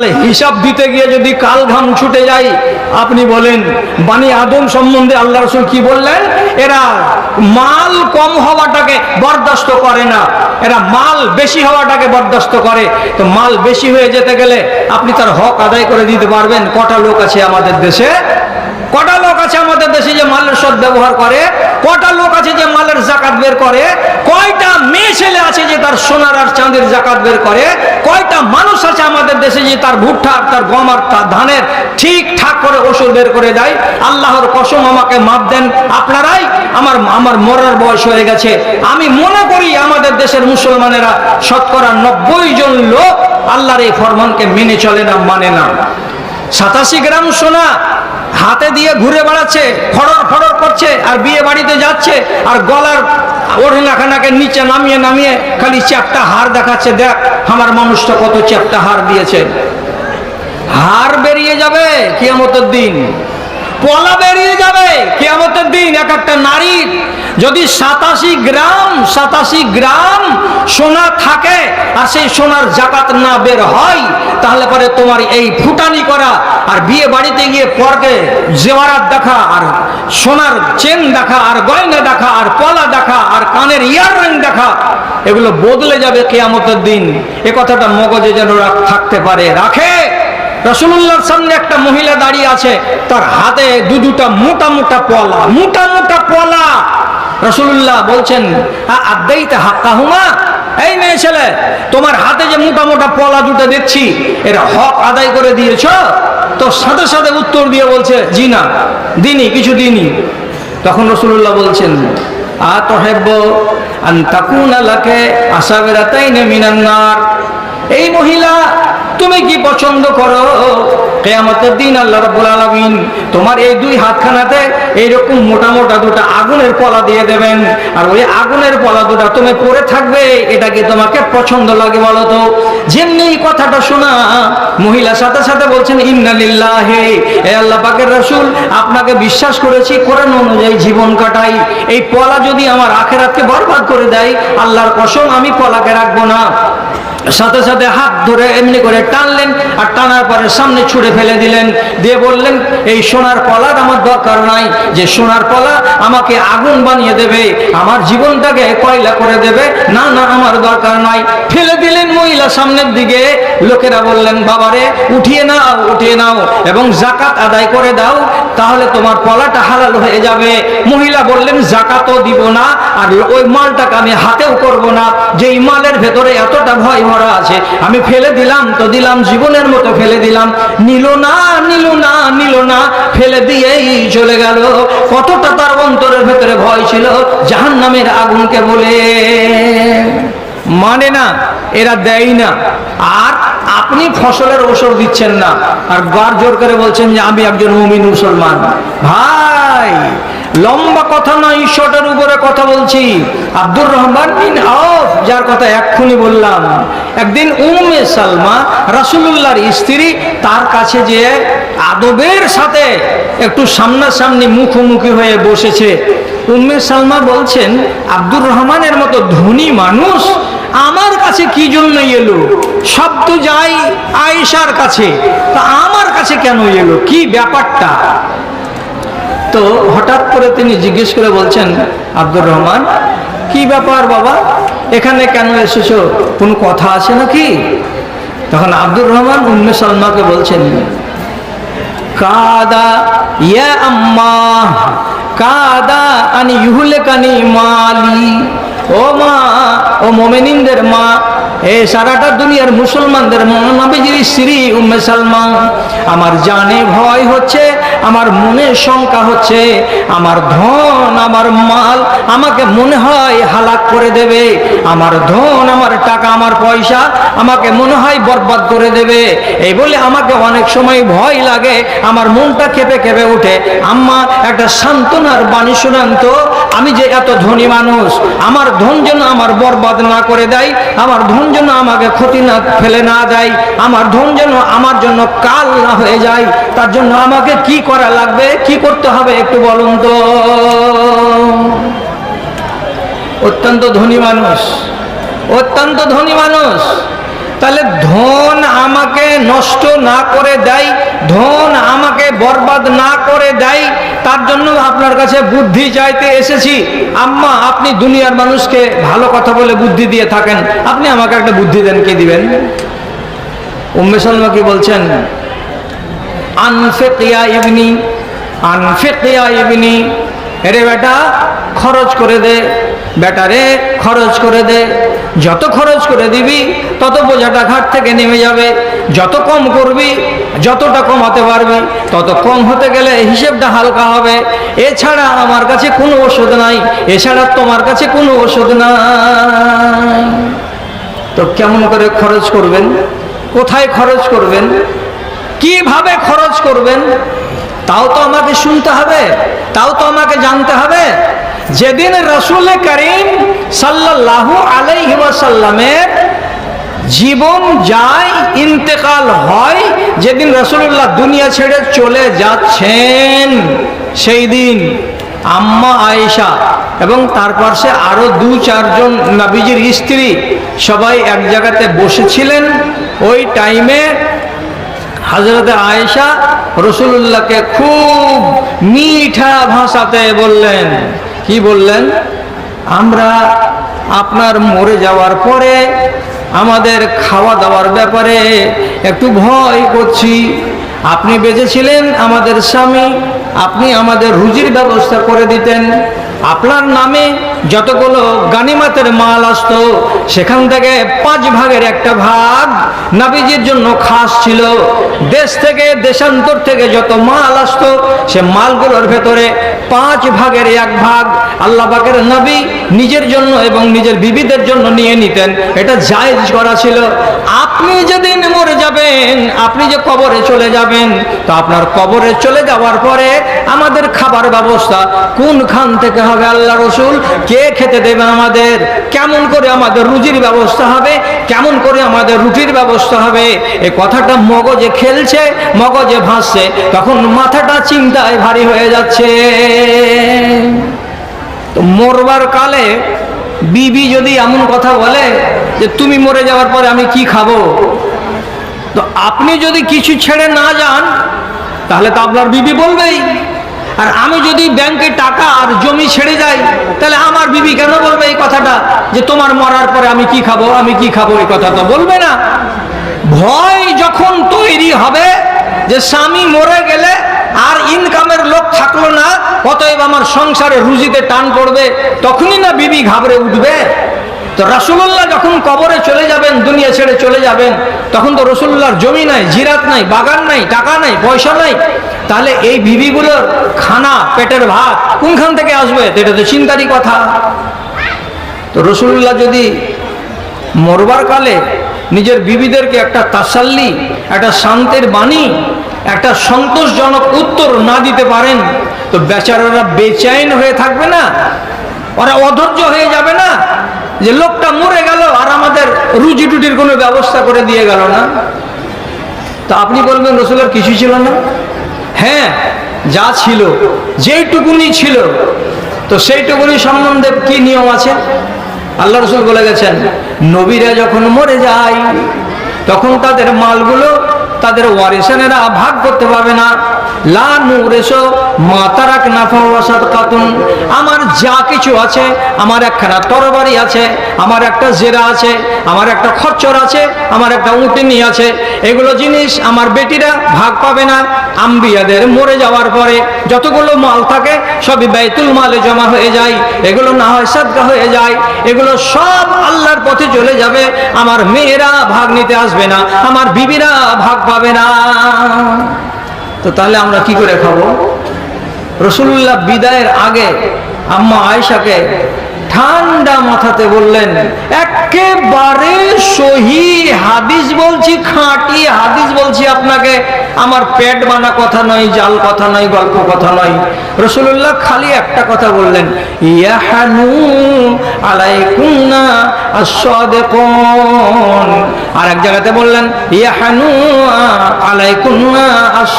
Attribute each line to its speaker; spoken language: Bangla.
Speaker 1: হিসাব দিতে গিয়ে যদি কাল ঘাম ছুটে যায়, আপনি বলেন বানি আদম সম্বন্ধে আল্লাহ রসুল কি বললেন? এরা মাল কম হওয়াটাকে বরদাস্ত করে না। এরা মাল বেশি হওয়াটাকে বরদাস্ত করে। তো মাল বেশি হয়ে যেতে গেলে আপনি তার হক আদায় করে দিতে পারবেন। কটা লোক আছে আমাদের দেশে? কটা লোক আছে আমাদের দেশে যে মালের সদ ব্যবহার করে? কটা লোক আছে যে মালের জাকাত বের করে? কয়টা মেয়ে ছেলে আছে যে তার সোনার আর চাঁদের জাকাত বের করে? কয়টা মানুষ আছে আমাদের দেশে যে তার ভুট্টা তার গম আর তার ধানের ঠিক ঠাক করে ওষুধ বের করে দেয়? আল্লাহর কসম আমাকে মাপ দেন। আপনারাই আমার আমার মরার বয়স হয়ে গেছে। আমি মনে করি আমাদের দেশের মুসলমানেরা শতকরা নব্বই জন লোক আল্লাহর এই ফরমানকে মেনে চলে না মানে না। সাতাশি গ্রাম সোনা হাতে দিয়ে ঘুরে বেড়াচ্ছে, ফড়র ফড়র করছে, আর বিয়ে বাড়িতে যাচ্ছে, আর গলার ওড়নাখানাকে নিচে নামিয়ে নামিয়ে খালি চ্যাপটা হার দেখাচ্ছে, দেখ, আমার মানুষটা কত চ্যাপটা হার দিয়েছে। হার বেরিয়ে যাবে কিয়ামতের দিন। পলা বেরিয়ে যাবে কিয়ামতের দিন, এক একটা নারীর যদি সাতাশি গ্রাম সাতাশি গ্রাম সোনা থাকে, আর সেই সোনার জাকাত না বের হয় তাহলে পরে তোমার এই ফুটানি করা আর বিয়ে বাড়িতে গিয়ে পরকে জেওয়ারাত দেখা আর সোনার চেন দেখা আর গয়না দেখা আর পলা দেখা আর কানের ইয়াররিং দেখা, এগুলো বদলে যাবে কেয়ামতের দিন। এ কথাটা মগজে যেন থাকতে পারে। রাখে। রসুল্লাহর সামনে একটা মহিলা দাঁড়িয়ে আছে, তার হাতে দু দুটা মোটা মোটা পলা, মোটা মোটা পলা। রসুল্লাহ বলছেন আদাইতে হাক্কা হুমা এই মেয়ে ছেলে, তোমার হাতে যে মোটা মোটা পলা দুটো দেখছি, এর হক আদায় করে দিয়েছ? তো সাথে সাথে উত্তর দিয়ে বলছে, জি না দিনই কিছু দিনই তখন রসুল্লাহ বলছেন আতহেব্য আন তাকুন আলাকে আসাবেরাতাইনে মিনান্নার এই মহিলা, তুমি কি পছন্দ করো? কেয়ামতের দিন আল্লাহ রাব্বুল আলামিন তোমার এই দুই হাতখানাতে এইরকম মোটা মোটা দুটো আগুনের পলা দিয়ে দেবেন। আর ওই আগুনের পলা দুটা তুমি পরে থাকবে, এটা কি তোমাকে পছন্দ লাগে বলো তো? যেমনি কথাটা শোনা, মহিলা সাথে সাথে বলছেন ইন্নালিল্লাহে এ আল্লাহ পাকের রাসূল, আপনাকে বিশ্বাস করেছি, কোরআন অনুযায়ী জীবন কাটাই। এই পলা যদি আমার আখেরাতকে বরবাদ করে দেয়, আল্লাহর কসম আমি পলাকে রাখব না। সাথে সাথে হাত ধরে এমনি করে টানলেন, আর টানার পরে সামনে ছুঁড়ে ফেলে দিলেন। দিয়ে বললেন, এই সোনার পলার আমার দরকার নাই। যে সোনার পলা আমাকে আগুন বানিয়ে দেবে, আমার জীবনটাকে কয়লা করে দেবে, না না, আমার দরকার নাই। ফেলে দিলেন মহিলা সামনের দিকে। লোকেরা বললেন, বাবারে, উঠিয়ে নাও উঠিয়ে নাও এবং জাকাত আদায় করে দাও তাহলে তোমার পলাটা হালাল হয়ে যাবে। মহিলা বললেন, জাকাতও দিব না, আর ওই মালটাকে আমি হাতেও করব না। যেই মালের ভেতরে এতটা ভয় ভরা আছে, আমি ফেলে দিলাম তো দিলাম, জীবনের মতো ফেলে দিলাম। নিল না নিল না নিল না, ফেলে দিয়েই চলে গেল। কতটা তার অন্তরের ভেতরে ভয় ছিল জাহান নামের আগুনকে বলে। মানে না, এরা দেয় না। আর আপনি ফসলের ওষুধ দিচ্ছেন না। আর গার জোর করে বলছেন যে, আমি একজন মুমিন মুসলমান। ভাই, লম্বা কথা নয় ঈশ্বরের উপরে কথা বলছি। আব্দুর রহমান বিন যার কথা এক্ষুনি বললাম। একদিন উমে সালমা রাসূলুল্লাহর স্ত্রী তার কাছে যে আদবের সাথে একটু সামনাসামনি মুখোমুখি হয়ে বসেছে। উম্মে সালমা বলছেন, আব্দুর রহমানের মতো ধনী মানুষ আমার কাছে কি জন্য এলো? সব তো যাই আয়েশার কাছে। তা আমার কাছে কেন এলো? কি ব্যাপারটা? তো হঠাৎ করে তিনি জিজ্ঞেস করে বলছেন, আব্দুর রহমান, কি ব্যাপার বাবা? এখানে কেন এসেছ? কোন কথা আছে নাকি? তখন আব্দুর রহমান উম্মে সালমাকে বলছেন, কাদা ইয়া আম্মা, কাদা আনি ইহুলে কানি মালি। ও মা, ও মোমেনিনদের মা, এ সারাটা দুনিয়ার মুসলমানদের নবীজির স্ত্রী উম্মে সালমা আমার জানে ভয় হচ্ছে, আমার মনে শঙ্কা হচ্ছে, আমার ধন, আমার মাল আমাকে মনে হয় হালাক করে দেবে, আমার ধন, আমার টাকা, আমার পয়সা আমাকে মনে হয় বরবাদ করে দেবে। এই বলে আমাকে অনেক সময় ভয় লাগে, আমার মনটা কেঁপে কেঁপে ওঠে। আম্মা, একটা সান্ত্বনার বাণী শোনান তো, আমি যে এত ধনী মানুষ, আমার ধন যেন আমার বরবাদ না করে দেয়, আমার ধন যেন আমাকে ক্ষতি না ফেলে না দেয়, আমার ধন যেন আমার জন্য কাল না হয়ে যায়, তার জন্য আমাকে কি করা লাগবে, কি করতে হবে একটু বলুন তো? অত্যন্ত ধনী মানুষ, অত্যন্ত ধনী মানুষ। তাহলে ধন আমাকে নষ্ট না করে দেয়, ধন আমাকে বরবাদ না করে দেয়, তার জন্য আপনার কাছে বুদ্ধি চাইতে এসেছি। আম্মা, আপনি দুনিয়ার মানুষকে ভালো কথা বলে বুদ্ধি দিয়ে থাকেন। আপনি আমাকে একটা বুদ্ধি দেন, কি দিবেন? উম্মে সালমা কি বলছেন? আনফেকিয়া ইবনি আনফেকিয়া ইবনি। রে বেটা, খরচ করে দে বেটা রে খরচ করে দে। যত খরচ করে দিবি, তত বোঝাটা ঘাট থেকে নেমে যাবে। যত কম করবি, যতটা কমাতে পারবি, তত কম হতে গেলে হিসেবটা হালকা হবে। এছাড়া আমার কাছে কোনো ওষুধ নাই, এছাড়া তোমার কাছে কোনো ওষুধ নাই। তো কেমন করে খরচ করবেন? কোথায় খরচ করবেন? কীভাবে খরচ করবেন? তাও তো আমাকে শুনতে হবে, তাও তো আমাকে জানতে হবে। যেদিন রসুল করিম সাল্লাল্লাহু আলাইহি ওয়াসাল্লামের জীবন যায়, ইন্তেকাল হয়, যেদিন রসুল্লাহ দুনিয়া ছেড়ে চলে যাচ্ছেন, সেই দিন আম্মা আয়েশা এবং তার পাশে আরও দু চারজন নবীজির স্ত্রী সবাই এক জায়গাতে বসেছিলেন। ওই টাইমে হজরত আয়েশা রসুল্লাহকে খুব মিঠা ভাষাতে বললেন কি বললেন? আমরা আপনার মরে যাওয়ার পরে আমাদের খাওয়া দাওয়ার ব্যাপারে একটু ভয় করছি। আপনি বেঁচেছিলেন আমাদের স্বামী, আপনি আমাদের রুজির ব্যবস্থা করে দিতেন। আপনার নামে যতগুলো গানিমাতের মাল আসতো, সেখান থেকে পাঁচ ভাগের একটা ভাগ নাবিজির জন্য খাস ছিল। দেশ থেকে, দেশান্তর থেকে যত মাল আসতো, সে মালগুলোর ভেতরে পাঁচ ভাগের এক ভাগ আল্লাহ নবী নিজের জন্য এবং নিজের বিবিদের জন্য নিয়ে নিতেন। এটা জায়েজ করা ছিল। আপনি যেদিন মরে যাবেন, আপনি যে কবরে চলে যাবেন, তো আপনার কবরে চলে যাওয়ার পরে আমাদের খাবার ব্যবস্থা কোন খান থেকে হবে আল্লাহ রসুল? কে খেতে দেবে আমাদের? কেমন করে আমাদের রুজির ব্যবস্থা হবে? কেমন করে আমাদের রুটির ব্যবস্থা হবে? এই কথাটা মগজে খেলছে, মগজে ভাসছে, তখন মাথাটা চিন্তায় ভারী হয়ে যাচ্ছে। তো মরবার কালে বিবি যদি এমন কথা বলে যে তুমি মরে যাওয়ার পরে আমি কি খাব? তো আপনি যদি কিছু ছেড়ে না যান, তাহলে তো আপনার বিবি বলবেই। আর আমি যদি ব্যাংকে টাকা আর জমি ছেড়ে যাই, তাহলে আমার বিবি কেন বলবে এই কথাটা? যে তোমার মরার পরে আমি কি খাব, আমি কি খাব, এই কথা তো বলবে না। ভয় যখন তৈরি হবে যে স্বামী মরে গেলে আর ইনকামের লোক থাকল না, অতএব আমার সংসারে রুজিতে টান পড়বে, তখনই না বিবি ঘাবড়ে উঠবে। তো রসুল্লাহ যখন কবরে চলে যাবেন, দুনিয়া ছেড়ে চলে যাবেন, তখন তো রসুল্লাহর জমি নাই, জিরাত নাই, বাগান নাই, টাকা নাই, পয়সা নাই। তাহলে এই বিবিগুলোর খানা, পেটের ভাত কোনখান থেকে আসবে? এটা তো চিন্তারই কথা। তো রসুল্লাহ যদি মরবার কালে নিজের বিবিদেরকে একটা তাসাল্লি, একটা শান্তির বাণী, একটা সন্তোষজনক উত্তর না দিতে পারেন, তো বেচারারা বেচাইন হয়ে থাকবে না? ওরা অধৈর্য হয়ে যাবে না? যে লোকটা মরে গেল আর আমাদের রুজি টুটির কোনো ব্যবস্থা করে দিয়ে গেল না। তো আপনি বলবেন, রসুলের কিছু ছিল না? হ্যাঁ যা ছিল, যেইটুকুনি ছিল, তো সেইটুকুনি সম্বন্ধে কি নিয়ম আছে? আল্লাহ রসুল বলে গেছেন, নবীরা যখন মরে যায়, তখন তাদের মালগুলো তাদের ওয়ারিসানেরা ভাগ করতে পারবে না। লা নুরেশো মাতারাক নাফা ওয়াসাদ কাতুন আমার যা কিছু আছে, আমার একখানা তরবারি আছে, আমার একটা জেরা আছে, আমার একটা খচ্চর আছে, আমার একটা উটিনি আছে এগুলো জিনিস আমার বেটিরা ভাগ পাবে না। আম্বিয়াদের মরে যাওয়ার পরে যতগুলো মাল থাকে, সবই বাইতুল মালে জমা হয়ে যায়। এগুলো না হয় সাদগা হয়ে যায়। এগুলো সব আল্লাহর পথে চলে যাবে। আমার মেয়েরা ভাগ নিতে আসবে না। আমার বিবিরা ভাগ পাবে না। তো তাহলে আমরা কি করে খাব? রসুল্লাহ বিদায়ের আগে আম্মা আয়েশাকে ঠান্ডা মাথাতে বললেন, একেবারে সহি হাদিস বলছি, খাঁটি হাদিস বলছি আপনাকে। আমার পেট বানা কথা নয়, জাল কথা নয়, গল্প কথা নয়। রসুল্লাহ খালি একটা কথা বললেন, ইয়াহানু আসাদেকুন আর এক জায়গাতে বললেন, ইয়াহানু আলাইকুন্না আস